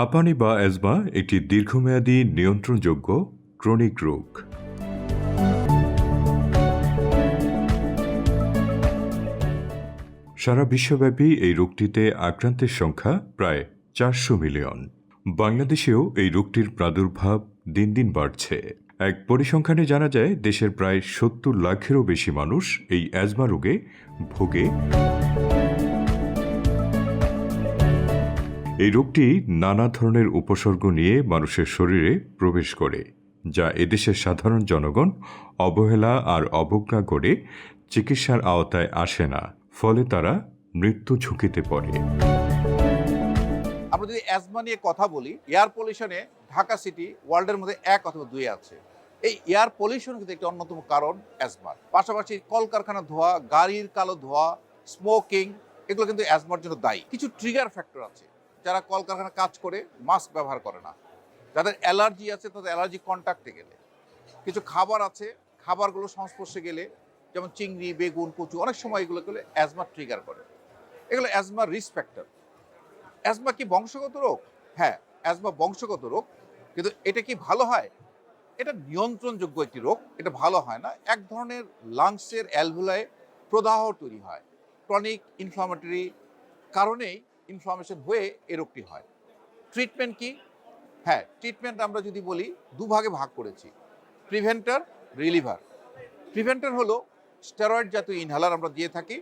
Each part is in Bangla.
হাঁপানি বা অ্যাজমা একটি দীর্ঘমেয়াদী নিয়ন্ত্রণযোগ্য ক্রনিক রোগ। সারা বিশ্বব্যাপী এই রোগটিতে আক্রান্তের সংখ্যা প্রায় চারশো মিলিয়ন। বাংলাদেশেও এই রোগটির প্রাদুর্ভাব দিন দিন বাড়ছে। এক পরিসংখ্যানে জানা যায়, দেশের প্রায় সত্তর লাখেরও বেশি মানুষ এই অ্যাজমা রোগে ভোগে। এই রোগটি নানা ধরনের উপসর্গ নিয়ে মানুষের শরীরে প্রবেশ করে, যা এদেশের সাধারণ জনগণ অবহেলা আর অবজ্ঞা করে চিকিৎসার আওতায় আসে না, ফলে তারা মৃত্যু ঝুঁকিতে পড়ে। আমরা যদি অ্যাজমা নিয়ে কথা বলি এয়ার পলিউশনে ঢাকা সিটি ওয়ার্ল্ডের মধ্যে এক অথবা দুই আছে। এই এয়ার পলিউশন কিন্তু একটি অন্যতম কারণ অ্যাজমার পাশাপাশি কলকারখানা ধোয়া, গাড়ির কালো ধোয়া স্মোকিং এগুলো কিন্তু অ্যাজমার জন্য দায়ী। কিছু ট্রিগার ফ্যাক্টর আছে। যারা কলকারখানা কাজ করে মাস্ক ব্যবহার করে না। যাদের অ্যালার্জি আছে, তাদের অ্যালার্জি কন্ট্যাক্টে গেলে। কিছু খাবার আছে, খাবারগুলো সংস্পর্শে গেলে, যেমন চিংড়ি, বেগুন, কচু, অনেক সময় এগুলো গেলে অ্যাজমা ট্রিগার করে। এগুলো অ্যাজমার রিস্ক ফ্যাক্টর অ্যাজমা কি বংশগত রোগ? হ্যাঁ অ্যাজমা বংশগত রোগ। কিন্তু এটা কি ভালো হয়? এটা নিয়ন্ত্রণযোগ্য একটি রোগ। এটা ভালো হয় না। এক ধরনের লাংসের অ্যালভুলায় প্রদাহ তৈরি হয়। ক্রনিক ইনফ্লামেটরি কারণেই ইনফ্লামেশন হয়ে এ রোগটি হয়। ট্রিটমেন্ট কি? হ্যাঁ ট্রিটমেন্ট আমরা যদি বলি, দুভাগে ভাগ করেছি। প্রিভেন্টার রিলিভার প্রিভেন্টার হলো স্টেরয়েড জাতীয় ইনহেলার আমরা দিয়ে থাকি,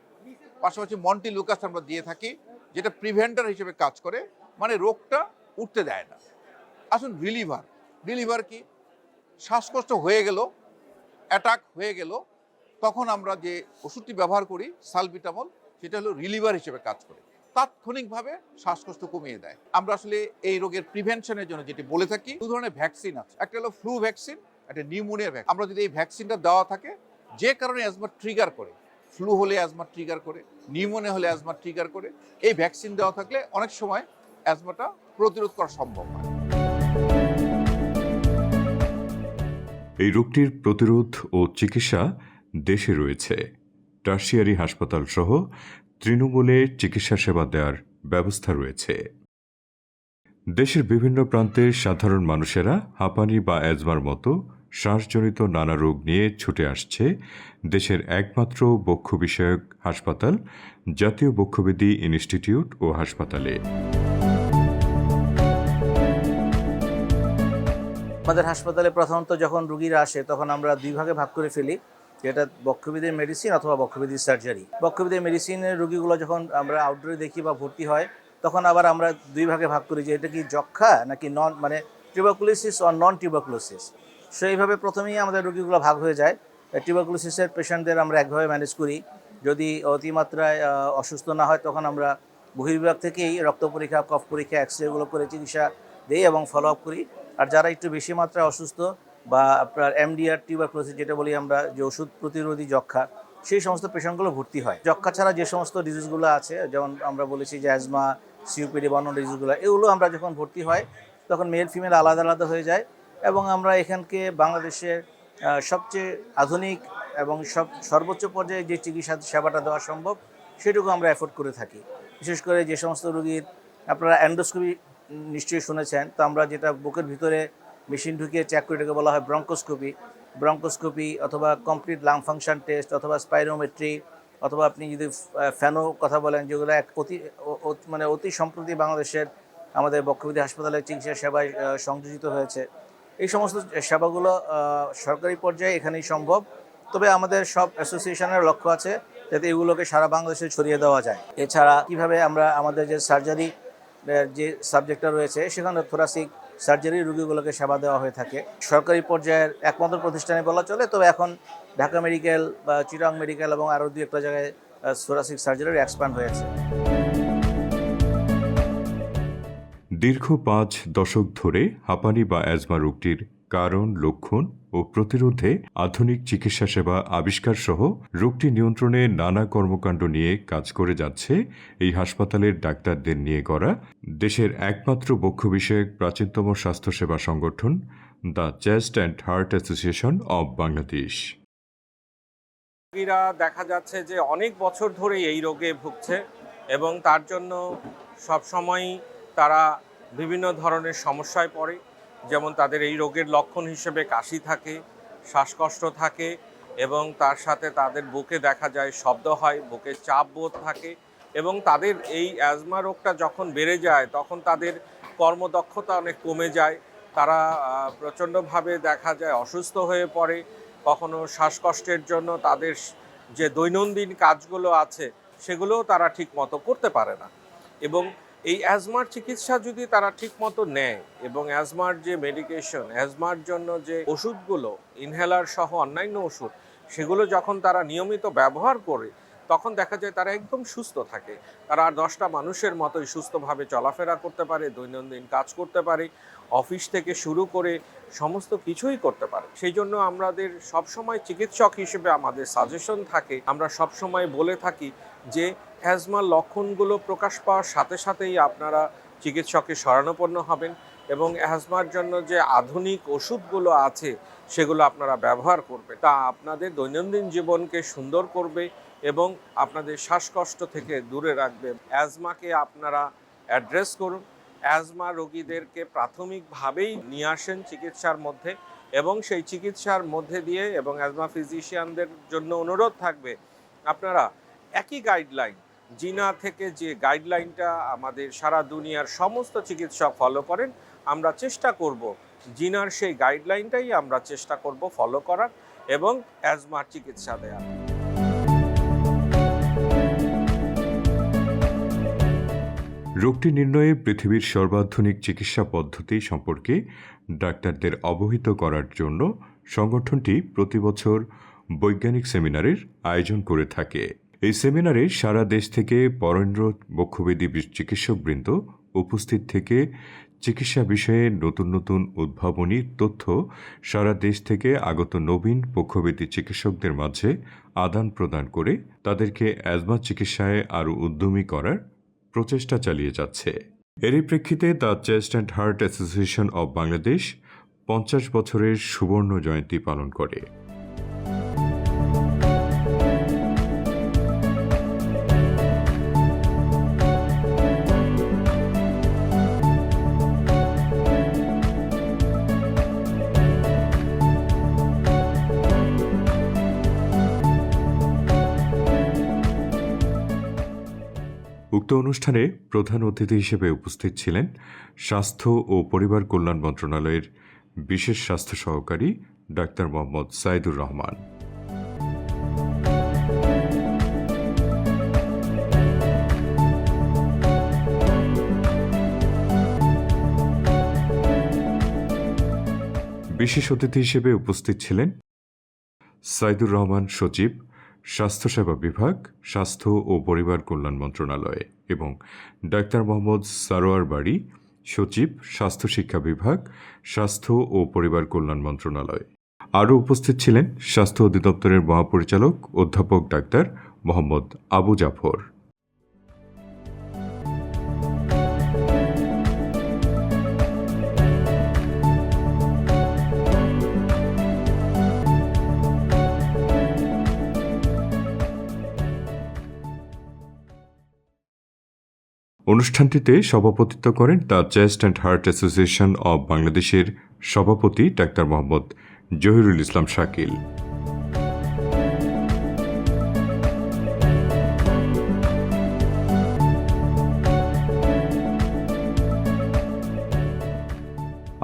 পাশাপাশি মন্টি লুকাস আমরা দিয়ে থাকি, যেটা প্রিভেন্টার হিসেবে কাজ করে মানে রোগটা উঠতে দেয় না। আসুন রিলিভার রিলিভার কি? শ্বাসকষ্ট হয়ে গেল অ্যাটাক হয়ে গেল, তখন আমরা যে ওষুধটি ব্যবহার করি সালবিটামল সেটা হলো রিলিভার হিসেবে কাজ করে। তাৎক্ষণিকভাবে শ্বাসকষ্ট কমিয়ে দেয়। আমরা আসলে এই রোগের প্রিভেনশনের জন্য যেটি বলে থাকি, দু ধরনের ভ্যাকসিন আছে। একটা হলো ফ্লু ভ্যাকসিন একটা নিউমোনিয়া ভ্যাকসিন আমরা যদি এই ভ্যাকসিনটা দেওয়া থাকে, যে কারণে অ্যাজমা ট্রিগার করে ফ্লু হলে অ্যাজমা ট্রিগার করে নিউমোনিয়া হলে অ্যাজমা ট্রিগার করে, এই ভ্যাকসিন দেওয়া থাকলে অনেক সময় অ্যাজমাটা প্রতিরোধ করা সম্ভব হয়। এই রোগটির প্রতিরোধ ও চিকিৎসা দেশে রয়েছে। টার্সিয়ারি হাসপাতাল সহ তৃণমূলে চিকিৎসা সেবা দেওয়ার ব্যবস্থা রয়েছে। দেশের বিভিন্ন প্রান্তের সাধারণ মানুষেরা হাঁপানি বা অ্যাজমার মতো শ্বাসজনিত নানা রোগ নিয়ে ছুটে আসছে দেশের একমাত্র বক্ষ বিষয়ক হাসপাতাল, জাতীয় বক্ষবিধি ইনস্টিটিউট ও হাসপাতালে। আমাদের হাসপাতালে প্রথমত যখন রুগীরা আসে তখন আমরা দুই ভাগে ভাগ করে ফেলি। যেটা বক্ষবিদের মেডিসিন অথবা বক্ষবিধির সার্জারি বক্ষবিদের মেডিসিনের রুগীগুলো যখন আমরা আউটডোরে দেখি বা ভর্তি হয়, তখন আবার আমরা দুই ভাগে ভাগ করি যে এটা কি যক্ষা নাকি নন মানে টিউবাকুলোসিস অর নন টিউবাকুলোসিস সেইভাবে প্রথমেই আমাদের রুগীগুলো ভাগ হয়ে যায়। টিউবাকুলোসিসের পেশেন্টদের আমরা একভাবে ম্যানেজ করি। যদি অতিমাত্রায় অসুস্থ না হয়, তখন আমরা বহির্বিভাগ থেকেই রক্ত পরীক্ষা, কফ পরীক্ষা এক্স রেগুলো করে চিকিৎসা দিই এবং ফলো আপ করি। আর যারা একটু বেশি মাত্রায় অসুস্থ বা আপনার এমডিআর টিউবারক্লোসিস যেটা বলি আমরা, যে ওষুধ প্রতিরোধী যক্ষা সেই সমস্ত পেশেন্টগুলো ভর্তি হয়। যক্ষা ছাড়া যে সমস্ত ডিজিজগুলো আছে, যেমন আমরা বলেছি যে অ্যাজমা সিউপিডি বর্ণ ডিজিজগুলো এগুলো আমরা যখন ভর্তি হয়, তখন মেল ফিমেল আলাদা আলাদা হয়ে যায় এবং আমরা এখানকে বাংলাদেশের সবচেয়ে আধুনিক এবং সব, সর্বোচ্চ পর্যায়ে যে চিকিৎসা সেবাটা দেওয়া সম্ভব, সেটুকু আমরা এফোর্ড করে থাকি। বিশেষ করে যে সমস্ত রোগীর আপনারা অ্যান্ডোস্কোপি নিশ্চয়ই শুনেছেন, তো আমরা যেটা বুকের ভিতরে মেশিন ঢুকিয়ে চেক করে এটাকে বলা হয় ব্রঙ্কোস্কোপি ব্রঙ্কোস্কোপি অথবা কমপ্লিট লাং ফাংশন টেস্ট অথবা স্পাইরোমেট্রি অথবা আপনি যদি ফ্যানো কথা বলেন, যেগুলো এক অতি মানে অতি সম্প্রতি বাংলাদেশের আমাদের বক্ষবিধি হাসপাতালে চিকিৎসা সেবায় সংযোজিত হয়েছে। এই সমস্ত সেবাগুলো সরকারি পর্যায়ে এখানেই সম্ভব। তবে আমাদের সব অ্যাসোসিয়েশনের লক্ষ্য আছে যাতে এগুলোকে সারা বাংলাদেশে ছড়িয়ে দেওয়া যায়। এছাড়া কীভাবে আমরা আমাদের যে সার্জারি যে সাবজেক্টটা রয়েছে, সেখানে থোরাসিক সার্জারি রোগীগুলোকে সেবা দেওয়া হয়ে থাকে। সরকারি পর্যায়ের একমাত্র প্রতিষ্ঠানে বলা চলে, তবে এখন ঢাকা মেডিকেল বা চিরাং মেডিকেল এবং আরও দু একটা জায়গায় সোরাসিক সার্জারির এক্সপ্যান্ড হয়েছে। দীর্ঘ পাঁচ দশক ধরে হাঁপানি বা অ্যাজমা রোগটির কারণ, লক্ষণ ও প্রতিরোধে আধুনিক চিকিৎসা সেবা আবিষ্কার সহ রোগটি নিয়ন্ত্রণে নানা কর্মকাণ্ড নিয়ে কাজ করে যাচ্ছে এই হাসপাতালের ডাক্তারদের নিয়ে করা দেশের একমাত্র বক্ষ বিষয়ক প্রাচীনতম স্বাস্থ্যসেবা সংগঠন, the chest and heart association of Bangladesh. রোগীরা দেখা যাচ্ছে যে অনেক বছর ধরেই এই রোগে ভুগছে এবং তার জন্য সবসময়ই তারা বিভিন্ন ধরনের সমস্যায় পড়ে। যেমন তাদের এই রোগের লক্ষণ হিসেবে কাশি থাকে, শ্বাসকষ্ট থাকে এবং তার সাথে তাদের বুকে দেখা যায় শব্দ হয়, বুকে চাপ বোধ থাকে এবং তাদের এই অ্যাজমা রোগটা যখন বেড়ে যায়, তখন তাদের কর্মদক্ষতা অনেক কমে যায়। তারা প্রচণ্ডভাবে দেখা যায় অসুস্থ হয়ে পড়ে। কখনো শ্বাসকষ্টের জন্য তাদের যে দৈনন্দিন কাজগুলো আছে, সেগুলোও তারা ঠিক মতো করতে পারে না। এবং এই অ্যাজমার চিকিৎসা যদি তারা ঠিক মতো নেয় এবং অ্যাজমার যে মেডিকেশন, অ্যাজমার জন্য যে ওষুধগুলো, ইনহেলার সহ অন্যান্য ওষুধ, সেগুলো যখন তারা নিয়মিত ব্যবহার করে, তখন দেখা যায় তারা একদম সুস্থ থাকে। তারা আর দশটা মানুষের মতোই সুস্থভাবে চলাফেরা করতে পারে, দৈনন্দিন কাজ করতে পারে, অফিস থেকে শুরু করে সমস্ত কিছুই করতে পারে। সেই জন্য আমাদের সবসময় চিকিৎসক হিসেবে আমাদের সাজেশন থাকে। আমরা সবসময় বলে থাকি যে অ্যাজমার লক্ষণগুলো প্রকাশ পাওয়ার সাথে সাথেই আপনারা চিকিৎসকের শরণাপন্ন হবেন এবং অ্যাজমার জন্য যে আধুনিক ওষুধগুলো আছে সেগুলো আপনারা ব্যবহার করবে। তা আপনাদের দৈনন্দিন জীবনকে সুন্দর করবে এবং আপনাদের শ্বাসকষ্ট থেকে দূরে রাখবে। অ্যাজমাকে আপনারা অ্যাড্রেস করুন। অ্যাজমা রোগীদেরকে প্রাথমিকভাবেই নিয়ে আসেন চিকিৎসার মধ্যে এবং সেই চিকিৎসার মধ্যে দিয়ে এবং অ্যাজমা ফিজিশিয়ানদের জন্য অনুরোধ থাকবে, আপনারা একই গাইডলাইন জিনা থেকে যে গাইডলাইনটা আমাদের সারা দুনিয়ার সমস্ত চিকিৎসক ফলো করেন, আমরা চেষ্টা করব জিনার সেই গাইডলাইনটাই আমরা চেষ্টা করব ফলো করার এবং অ্যাজমার চিকিৎসা দেওয়ার রোগটি নির্ণয়ে পৃথিবীর সর্বাধুনিক চিকিৎসা পদ্ধতি সম্পর্কে ডাক্তারদের অবহিত করার জন্য সংগঠনটি প্রতি বছর বৈজ্ঞানিক সেমিনারের আয়োজন করে থাকে। এই সেমিনারে সারা দেশ থেকে পরেন্দ্র বক্ষবেদী চিকিৎসকবৃন্দ উপস্থিত থেকে চিকিৎসা বিষয়ে নতুন নতুন উদ্ভাবনী তথ্য সারা দেশ থেকে আগত নবীন পক্ষবেদী চিকিৎসকদের মাঝে আদান প্রদান করে তাদেরকে অ্যাজমা চিকিৎসায় আরও উদ্যমী করার প্রচেষ্টা চালিয়ে যাচ্ছে। এরই প্রেক্ষিতে the chest and heart association of Bangladesh পঞ্চাশ বছরের সুবর্ণ জয়ন্তী পালন করে। উক্ত অনুষ্ঠানে প্রধান অতিথি হিসেবে উপস্থিত ছিলেন স্বাস্থ্য ও পরিবার কল্যাণ মন্ত্রণালয়ের বিশেষ স্বাস্থ্য সহকারী ডাক্তার মোহাম্মদ সাইদুর রহমান। বিশেষ অতিথি হিসেবে উপস্থিত ছিলেন সাইদুর রহমান সচিব স্বাস্থ্যসেবা বিভাগ, স্বাস্থ্য ও পরিবার কল্যাণ মন্ত্রণালয় এবং ডাক্তার মোহাম্মদ সারোয়ার বাড়ি, সচিব স্বাস্থ্য শিক্ষা বিভাগ, স্বাস্থ্য ও পরিবার কল্যাণ মন্ত্রণালয়। আরও উপস্থিত ছিলেন স্বাস্থ্য অধিদপ্তরের মহাপরিচালক অধ্যাপক ডাক্তার মোহাম্মদ আবু জাফর। অনুষ্ঠানটিতে সভাপতিত্ব করেন the chest and heart association of বাংলাদেশের সভাপতি ডাক্তার মোহাম্মদ জহিরুল ইসলাম শাকিল।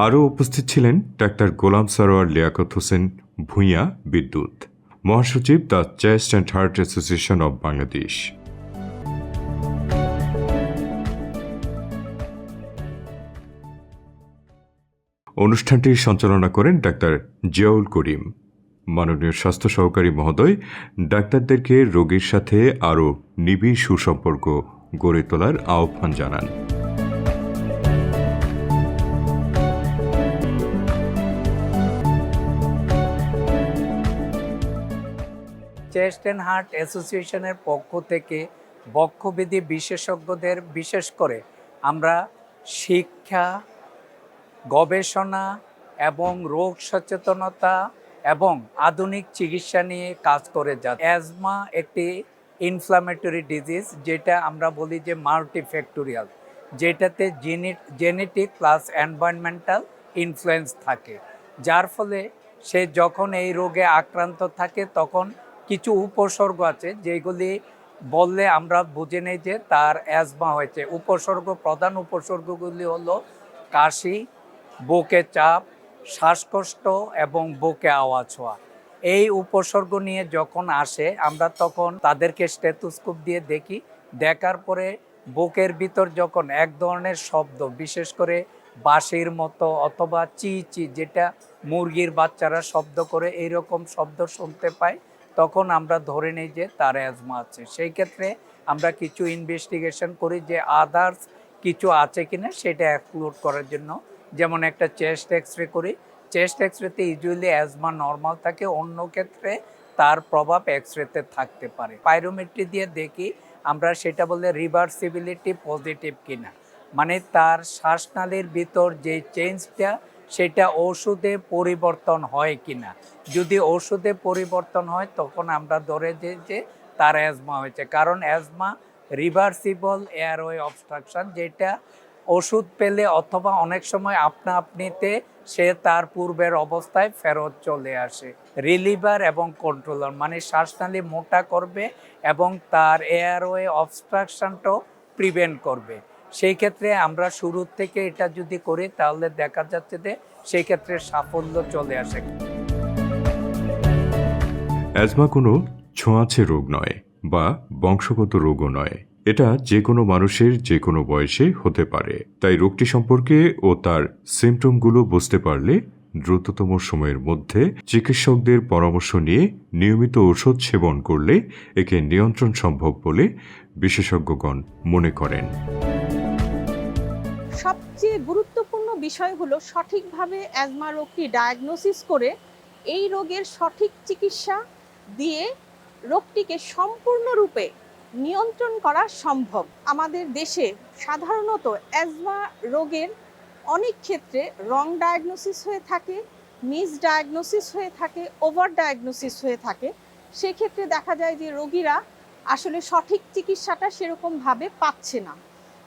আরও উপস্থিত ছিলেন ডাক্তার গোলাম সরোয়ার লিয়াকত হোসেন ভূঁইয়া বিদ্যুৎ। মহাসচিব the chest and heart association of Bangladesh. অনুষ্ঠানটি সঞ্চালনা করেন ডাক্তার জিয়াউল করিম। মাননীয় স্বাস্থ্য সহকারী মহোদয়, ডাক্তারদেরকে রোগীর সাথে আরও নিবিড় সুসম্পর্ক গড়ে তোলার আহ্বান জানান। চেস্ট অ্যান্ড হার্ট অ্যাসোসিয়েশনের পক্ষ থেকে বক্ষবিধি বিশেষজ্ঞদের, বিশেষ করে আমরা শিক্ষা গবেষণা এবং রোগ সচেতনতা এবং আধুনিক চিকিৎসা নিয়ে কাজ করে যা অ্যাজমা একটি ইনফ্লামেটরি ডিজিজ যেটা আমরা বলি যে মাল্টিফ্যাক্টোরিয়াল যেটাতে জেনেটিক প্লাস এনভায়রনমেন্টাল ইনফ্লুয়েন্স থাকে। যার ফলে সে যখন এই রোগে আক্রান্ত থাকে, তখন কিছু উপসর্গ আছে, যেগুলি বললে আমরা বুঝে নেই যে তার অ্যাজমা হয়েছে। উপসর্গ, প্রধান উপসর্গগুলি হলো কাশি বুকে চাপ, শ্বাসকষ্ট এবং বুকে আওয়াজ হওয়া। এই উপসর্গ নিয়ে যখন আসে, আমরা তখন তাদেরকে স্টেথোস্কোপ দিয়ে দেখি। দেখার পরে বুকের ভিতর যখন এক ধরনের শব্দ, বিশেষ করে বাঁশির মতো অথবা চি চি যেটা মুরগির বাচ্চারা শব্দ করে এইরকম শব্দ শুনতে পাই তখন আমরা ধরে নিই যে তার অ্যাজমা আছে। সেই ক্ষেত্রে আমরা কিছু ইনভেস্টিগেশন করি যে আদার্স কিছু আছে কিনা সেটা এক্সক্লুড করার জন্য যেমন একটা চেস্ট এক্স রে করি, চেস্ট এক্স রেতে ইউজুয়ালি অ্যাজমা নর্মাল থাকে, অন্য ক্ষেত্রে তার প্রভাব এক্স রেতে থাকতে পারে। পাইরোমেট্রি দিয়ে দেখি আমরা সেটা বলে রিভার্সিবিলিটি পজিটিভ কিনা। মানে তার শ্বাসনালীর ভিতর যে চেঞ্জটা, সেটা ওষুধে পরিবর্তন হয় কিনা। যদি ওষুধে পরিবর্তন হয়, তখন আমরা ধরে যে যে তার অ্যাজমা হয়েছে। কারণ অ্যাজমা রিভার্সিবল এয়ারওয়ে অবস্ট্রাকশন, যেটা ওষুধ পেলে অথবা অনেক সময় আপনা আপনিতে সে তার পূর্বের অবস্থায় ফেরত চলে আসে। রিলিভার এবং কন্ট্রোলার মানে শ্বাসনালী মোটা করবে এবং তার এয়ারওয়ে অবস্ট্রাকশনটাও প্রিভেন্ট করবে। সেই ক্ষেত্রে আমরা শুরুর থেকে এটা যদি করি তাহলে দেখা যাচ্ছে যে সেই ক্ষেত্রে সাফল্য চলে আসে। অ্যাজমা কোনো ছোঁয়াচে রোগ নয় বা বংশগত রোগও নয়। এটা যে কোনো মানুষের যে কোনো বয়সে হতে পারে। তাই রোগটি সম্পর্কে ও তার সিমটমগুলো বুঝতে পারলে দ্রুততম সময়ের মধ্যে চিকিৎসকদের পরামর্শ নিয়ে নিয়মিত ওষুধ সেবন করলে একে নিয়ন্ত্রণ সম্ভব বলে বিশেষজ্ঞগণ মনে করেন। সবচেয়ে গুরুত্বপূর্ণ বিষয় হলো সঠিকভাবে অ্যাজমা রোগটি ডায়াগনোসিস করে এই রোগের সঠিক চিকিৎসা দিয়ে রোগটিকে সম্পূর্ণরূপে নিয়ন্ত্রণ করা সম্ভব। আমাদের দেশে সাধারণত অ্যাজমা রোগের অনেক ক্ষেত্রে রং ডায়াগনোসিস হয়ে থাকে মিস ডায়াগনোসিস হয়ে থাকে ওভার ডায়াগনোসিস হয়ে থাকে। সেক্ষেত্রে দেখা যায় যে রোগীরা আসলে সঠিক চিকিৎসাটা সেরকমভাবে পাচ্ছে না।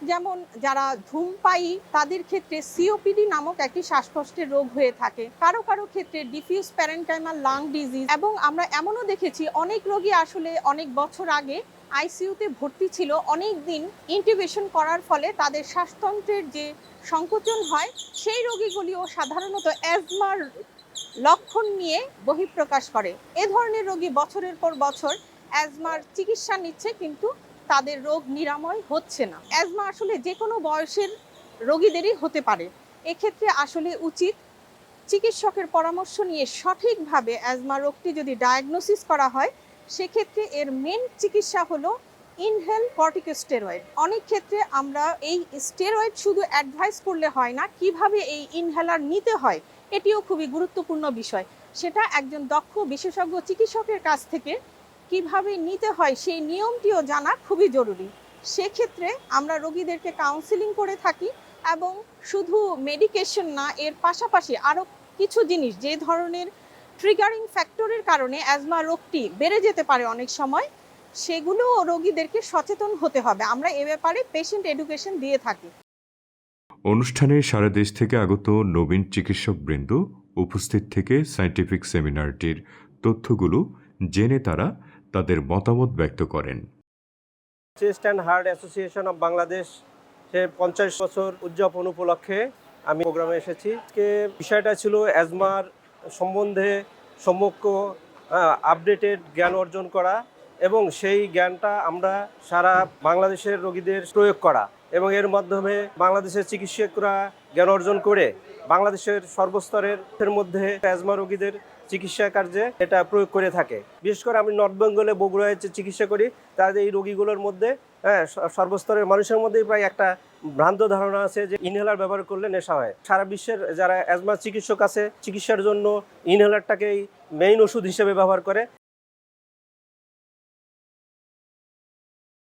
যেমন যারা ধূমপায়ী, তাদের ক্ষেত্রে সিওপিডি নামক একটি শ্বাসকষ্টের রোগ হয়ে থাকে। কারও কারও ক্ষেত্রে ডিফিউজ প্যারেন্টাইমাল লাং ডিজিজ এবং আমরা এমনও দেখেছি, অনেক রোগী আসলে অনেক বছর আগে আইসিইউতে ভর্তি ছিল অনেক দিন ইন্টিবেশন করার ফলে তাদের শ্বাসতন্ত্রের যে সংকোচন হয়, সেই রোগীগুলিও সাধারণত অ্যাজমার লক্ষণ নিয়ে বহিঃপ্রকাশ করে। এ ধরনের রোগী বছরের পর বছর অ্যাজমার চিকিৎসা নিচ্ছে, কিন্তু তাদের রোগ নিরাময় হচ্ছে না। অ্যাজমা আসলে যে কোনো বয়সের রোগীদেরই হতে পারে। এক্ষেত্রে আসলে উচিত চিকিৎসকের পরামর্শ নিয়ে সঠিকভাবে অ্যাজমা রোগটি যদি ডায়াগনোসিস করা হয় সেক্ষেত্রে এর মেন চিকিৎসা হলো ইনহেল কর্টিকোস্টেরয়েড অনেক ক্ষেত্রে আমরা এই স্টেরয়েড শুধু অ্যাডভাইস করলে হয় না, কীভাবে এই ইনহেলার নিতে হয়, এটিও খুবই গুরুত্বপূর্ণ বিষয়। সেটা একজন দক্ষ বিশেষজ্ঞ চিকিৎসকের কাছ থেকে কীভাবে নিতে হয়, সেই নিয়মটিও জানা খুবই জরুরি। সেক্ষেত্রে আমরা রোগীদেরকে কাউন্সিলিং করে থাকি এবং শুধু মেডিকেশন না, এর পাশাপাশি আরও কিছু জিনিস, যে ধরনের ট্রিগারিং ফ্যাক্টরের কারণে অ্যাজমা রোগটি বেড়ে যেতে পারে অনেক সময় সেগুলো রোগীদেরকে সচেতন হতে হবে। আমরা এ ব্যাপারে পেশেন্ট এডুকেশন দিয়ে থাকি। অনুষ্ঠানে সারা দেশ থেকে আগত নবীন চিকিৎসকবৃন্দ উপস্থিত থেকে সায়েন্টিফিক সেমিনারটির তথ্যগুলো জেনে তারা তাদের মতামত ব্যক্ত করেন। Chest and heart association of Bangladesh সে পঞ্চাশ বছর উদযাপন উপলক্ষে আমি প্রোগ্রামে এসেছি। আজকে বিষয়টা ছিল অ্যাজমার সম্বন্ধে সম্যক আপডেটেড জ্ঞান অর্জন করা এবং সেই জ্ঞানটা আমরা সারা বাংলাদেশের রোগীদের প্রয়োগ করা এবং এর মাধ্যমে বাংলাদেশের চিকিৎসকরা জ্ঞান অর্জন করে বাংলাদেশের সর্বস্তরের মধ্যে অ্যাজমা রোগীদের চিকিৎসা কার্যে এটা প্রয়োগ করে থাকে। বিশেষ করে আমি নর্থ বেঙ্গলে বগুড়ায় চিকিৎসা করি তাদের এই রোগীগুলোর মধ্যে হ্যাঁ সর্বস্তরের মানুষের মধ্যেই প্রায় একটা ভ্রান্ত ধারণা আছে যে ইনহেলার ব্যবহার করলে নেশা হয়। সারা বিশ্বের যারা অ্যাজমা চিকিৎসক আছে, চিকিৎসার জন্য ইনহেলারটাকেই মেইন ওষুধ হিসেবে ব্যবহার করে।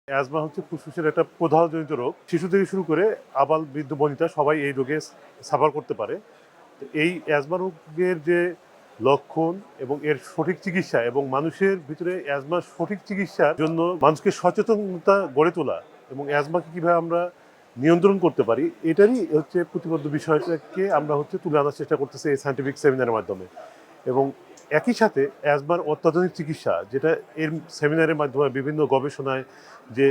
অ্যাজমা হচ্ছে ফুসফুসের একটা প্রদাহজনিত রোগ। শিশু থেকে শুরু করে আবাল বৃদ্ধ বনিতা সবাই এই রোগে সাফার করতে পারে। এই অ্যাজমা রোগের যে লক্ষণ এবং এর সঠিক চিকিৎসা এবং মানুষের ভিতরে অ্যাজমার সঠিক চিকিৎসার জন্য মানুষকে সচেতনতা গড়ে তোলা এবং অ্যাজমাকে কীভাবে আমরা নিয়ন্ত্রণ করতে পারি, এটারই হচ্ছে প্রতিবদ্ধ বিষয়টাকে আমরা হচ্ছে তুলে আনার চেষ্টা করতেছি এই সায়েন্টিফিক সেমিনারের মাধ্যমে। এবং একই সাথে অ্যাজমার অত্যাধুনিক চিকিৎসা, যেটা এর সেমিনারের মাধ্যমে বিভিন্ন গবেষণায় যে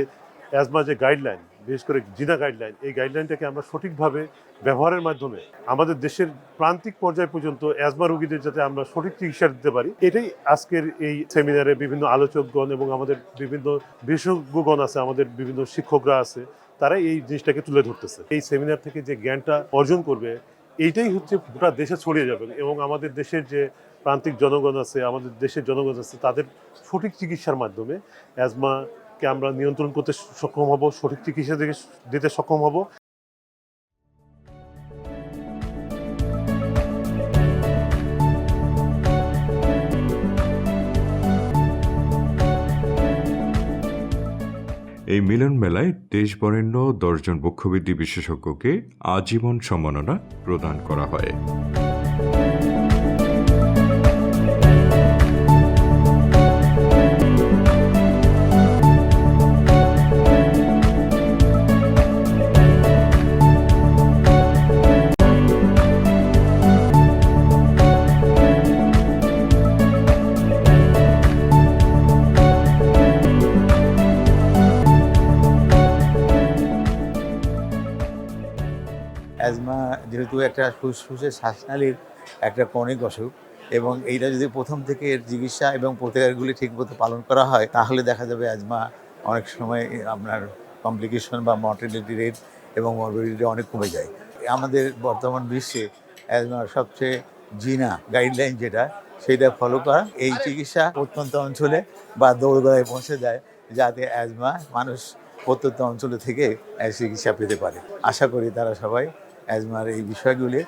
অ্যাজমা যে গাইডলাইন বিশেষ করে জিনা গাইডলাইন এই গাইডলাইনটাকে আমরা সঠিকভাবে ব্যবহারের মাধ্যমে আমাদের দেশের প্রান্তিক পর্যায় পর্যন্ত অ্যাজমা রোগীদের যাতে আমরা সঠিক চিকিৎসা দিতে পারি, এটাই আজকের এই সেমিনারে বিভিন্ন আলোচকগণ এবং আমাদের বিভিন্ন বিশেষজ্ঞগণ আছে, আমাদের বিভিন্ন শিক্ষকরা আছে তারা এই জিনিসটাকে তুলে ধরতেছে। এই সেমিনার থেকে যে জ্ঞানটা অর্জন করবে, এইটাই হচ্ছে গোটা দেশে ছড়িয়ে যাবে এবং আমাদের দেশের যে প্রান্তিক জনগণ আছে, আমাদের দেশের জনগণ আছে, তাদের সঠিক চিকিৎসার মাধ্যমে অ্যাজমাকে আমরা নিয়ন্ত্রণ করতে সক্ষম হব, সঠিক চিকিৎসা দিতে সক্ষম হব। এই মিলন মেলায় দেশ বরেণ্য দশজন বক্ষবিদ্যি বিশেষজ্ঞকে আজীবন সম্মাননা প্রদান করা হয়। যেহেতু একটা ফুসফুসের শ্বাসনালীর একটা ক্রনিক অসুখ, এবং এইটা যদি প্রথম থেকে এর চিকিৎসা এবং প্রতিকারগুলি ঠিকমতো পালন করা হয়, তাহলে দেখা যাবে অ্যাজমা অনেক সময় আপনার কমপ্লিকেশন বা মর্টিলিটি রেট এবং মরবিডিটি অনেক কমে যায়। আমাদের বর্তমান বিশ্বে অ্যাজমার সবচেয়ে জিনা গাইডলাইন যেটা সেটা ফলো করা। এই চিকিৎসা প্রত্যন্ত অঞ্চলে বা দৌড়গড়ায় পৌঁছে যায়, যাতে অ্যাজমা মানুষ প্রত্যন্ত অঞ্চলে থেকে চিকিৎসা পেতে পারে। আশা করি তারা সবাই অ্যাজমার এই বিষয়গুলি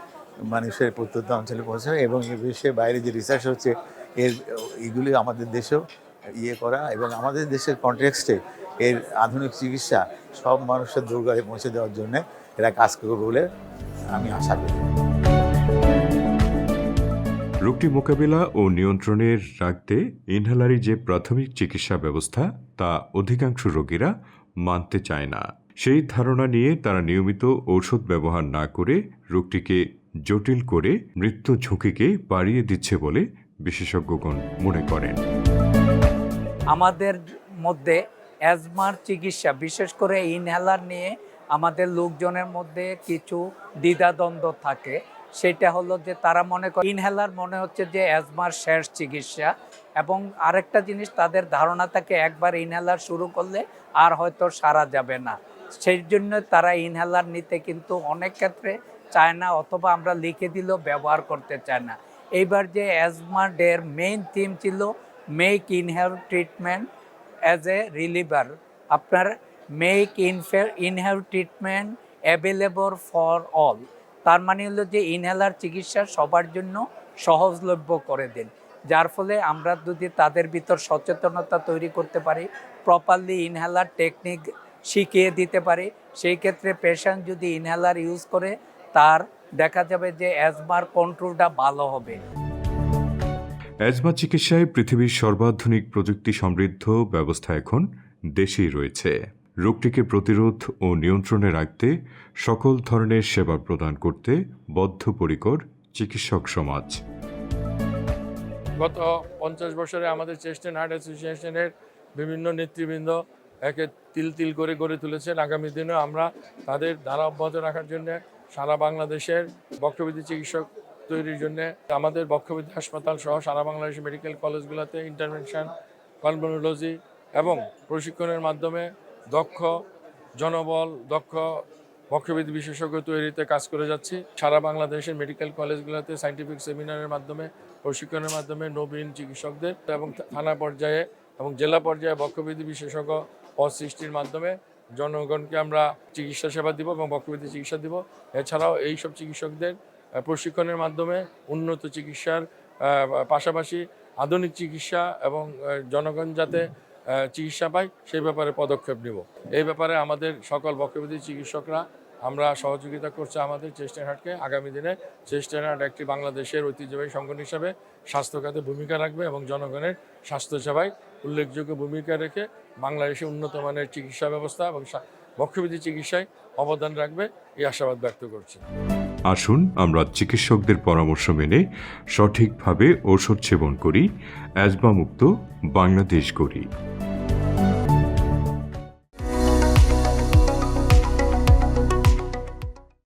মানুষের প্রত্যন্ত অঞ্চলে পৌঁছাবে এবং এই বিষয়ে বাইরে যে রিসার্চ হচ্ছে, এর এগুলি আমাদের দেশেও ইয়ে করা এবং আমাদের দেশের কনটেক্সটে এর আধুনিক চিকিৎসা সব মানুষের দুর্গায় পৌঁছে দেওয়ার জন্য এরা কাজ করবে বলে আমি আশা করি। রোগটি মোকাবিলা ও নিয়ন্ত্রণে রাখতে ইনহেলারই যে প্রাথমিক চিকিৎসা ব্যবস্থা তা অধিকাংশ রোগীরা মানতে চায় না। সেই ধারণা নিয়ে তারা নিয়মিত ঔষধ ব্যবহার না করে রোগটিকে জটিল করে মৃত্যু ঝুঁকিকে বাড়িয়ে দিচ্ছে বলে বিশেষজ্ঞগণ মনে করেন। আমাদের মধ্যে অ্যাজমার চিকিৎসা, বিশেষ করে ইনহেলার নিয়ে আমাদের লোকজনের মধ্যে কিছু দ্বিধাদ্বন্দ্ব থাকে। সেটা হলো যে তারা মনে করে ইনহেলার মনে হচ্ছে যে অ্যাজমার শেষ চিকিৎসা এবং আরেকটা জিনিস তাদের ধারণা থাকে, একবার ইনহেলার শুরু করলে আর হয়তো সারা যাবে না। সেই জন্য তারা ইনহেলার নিতে কিন্তু অনেক ক্ষেত্রে চায় না অথবা আমরা লিখে দিলেও ব্যবহার করতে চায় না। এইবার যে অ্যাজমা ডের মেইন থিম ছিল make inhale treatment as a reliever আপনার make ইনফে inhale treatment available for all তার মানে হলো যে ইনহেলার চিকিৎসা সবার জন্য সহজলভ্য করে দিন। যার ফলে আমরা যদি তাদের ভিতর সচেতনতা তৈরি করতে পারি প্রপারলি ইনহেলার টেকনিক শিখিয়ে দিতে পারি। সেই ক্ষেত্রে পেশেন্ট যদি ইনহেলার ইউজ করে তার দেখা যাবে যে অ্যাজমার কন্ট্রোলটা ভালো হবে। অ্যাজমা চিকিৎসায় পৃথিবীর সর্বাধুনিক প্রযুক্তি সমৃদ্ধ ব্যবস্থা এখন দেশেই রয়েছে। রোগটিকে প্রতিরোধ ও নিয়ন্ত্রণে রাখতে সকল ধরনের সেবা প্রদান করতে বদ্ধপরিকর চিকিৎসক সমাজ। গত পঞ্চাশ বছরে আমাদের চেস্ট অ্যান্ড হার্ট অ্যাসোসিয়েশনের বিভিন্ন নেতৃবৃন্দ একে তিল তিল করে গড়ে তুলেছেন। আগামী দিনে আমরা তাদের ধারা অব্যাহত রাখার জন্য, সারা বাংলাদেশের বক্ষবিধি চিকিৎসক তৈরির জন্য, আমাদের বক্ষবিধি হাসপাতাল সহ সারা বাংলাদেশের মেডিকেল কলেজগুলোতে ইন্টারভেনশন কলমোনোলজি এবং প্রশিক্ষণের মাধ্যমে দক্ষ জনবল, দক্ষ বক্ষবিধি বিশেষজ্ঞ তৈরিতে কাজ করে যাচ্ছি। সারা বাংলাদেশের মেডিকেল কলেজগুলোতে সাইন্টিফিক সেমিনারের মাধ্যমে, প্রশিক্ষণের মাধ্যমে নবীন চিকিৎসকদের এবং থানা পর্যায়ে এবং জেলা পর্যায়ে বক্ষবিধি বিশেষজ্ঞ পদ সৃষ্টির মাধ্যমে জনগণকে আমরা চিকিৎসা সেবা দিব এবং বক্ষবিধি চিকিৎসা দিব। এছাড়াও এই সব চিকিৎসকদের প্রশিক্ষণের মাধ্যমে উন্নত চিকিৎসার পাশাপাশি আধুনিক চিকিৎসা এবং জনগণ যাতে চিকিৎসা পায় সেই ব্যাপারে পদক্ষেপ নিব। এই ব্যাপারে আমাদের সকল বক্ষবিধি চিকিৎসকরা আমরা সহযোগিতা করছে আমাদের চেস্ট অ্যান্ড আগামী দিনে চেস্ট অ্যান্ড একটি বাংলাদেশের ঐতিহ্যবাহী সংগঠন হিসাবে স্বাস্থ্য খাতে ভূমিকা রাখবে এবং জনগণের স্বাস্থ্য সেবায় উল্লেখযোগ্য ভূমিকা রেখে বাংলাদেশে উন্নত মানের চিকিৎসা ব্যবস্থা এবং বক্ষবিধি চিকিৎসায় অবদান রাখবে এই আশাবাদ ব্যক্ত করছি। আসুন, আমরা চিকিৎসকদের পরামর্শ মেনে সঠিকভাবে ওষুধ সেবন করি, অ্যাজমা মুক্ত বাংলাদেশ করি